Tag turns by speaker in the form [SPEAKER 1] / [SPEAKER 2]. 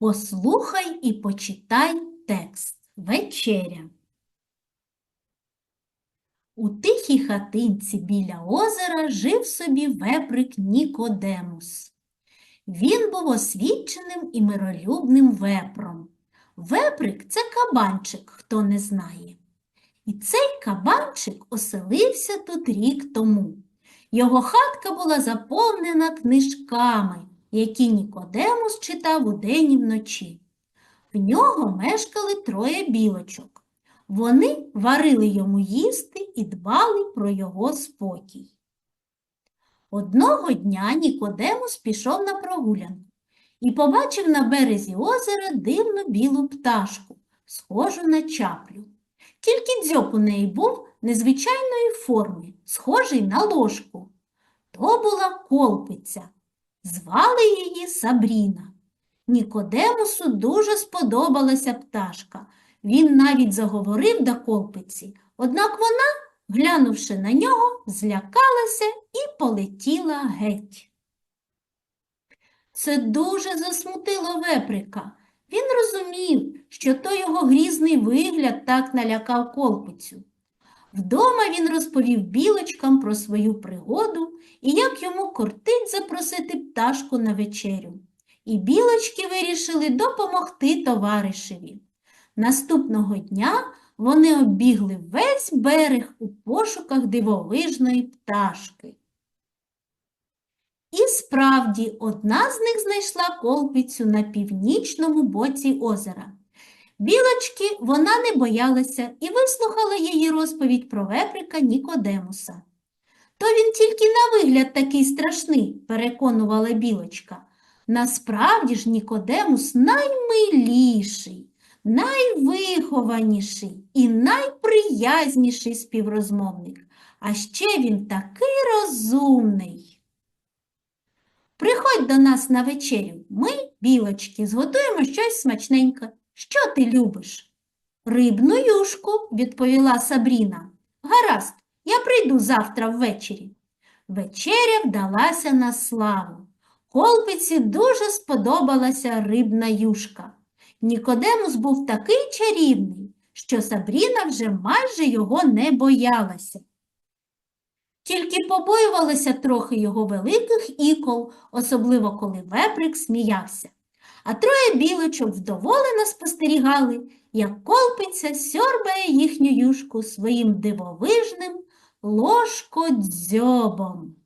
[SPEAKER 1] Послухай і почитай текст. Вечеря. У тихій хатинці біля озера жив собі веприк Нікодемус. Він був освіченим і миролюбним вепром. Веприк це кабанчик, хто не знає. І цей кабанчик оселився тут рік тому. Його хатка була заповнена книжками, які Нікодемус читав удень і вночі. В нього мешкали троє білочок. Вони варили йому їсти і дбали про його спокій. Одного дня Нікодемус пішов на прогулянку і побачив на березі озера дивну білу пташку, схожу на чаплю. Тільки дзьоб у неї був незвичайної форми, схожий на ложку. То була колпиця. Звали її Сабріна. Нікодемусу дуже сподобалася пташка. Він навіть заговорив до колпиці, однак вона, глянувши на нього, злякалася і полетіла геть. Це дуже засмутило веприка. Він розумів, що то його грізний вигляд так налякав колпицю. Вдома він розповів білочкам про свою пригоду і як йому кортить запросити пташку на вечерю. І білочки вирішили допомогти товаришеві. Наступного дня вони оббігли весь берег у пошуках дивовижної пташки. І справді одна з них знайшла колпицю на північному боці озера. Білочки вона не боялася і вислухала її розповідь про веприка Нікодемуса. То він тільки на вигляд такий страшний, переконувала білочка. Насправді ж Нікодемус наймиліший, найвихованіший і найприязніший співрозмовник. А ще він такий розумний. Приходь до нас на вечерю. Ми, білочки, зготуємо щось смачненьке. Що ти любиш? Рибну юшку, відповіла Сабріна. Я прийду завтра ввечері. Вечеря вдалася на славу. Колпиці дуже сподобалася рибна юшка. Нікодемус був такий чарівний, що Сабріна вже майже його не боялася. Тільки побоювалася трохи його великих ікол, особливо коли веприк сміявся. А троє білочок вдоволено спостерігали, як колпиця сьорбає їхню юшку своїм дивовижним ложкодзьобом.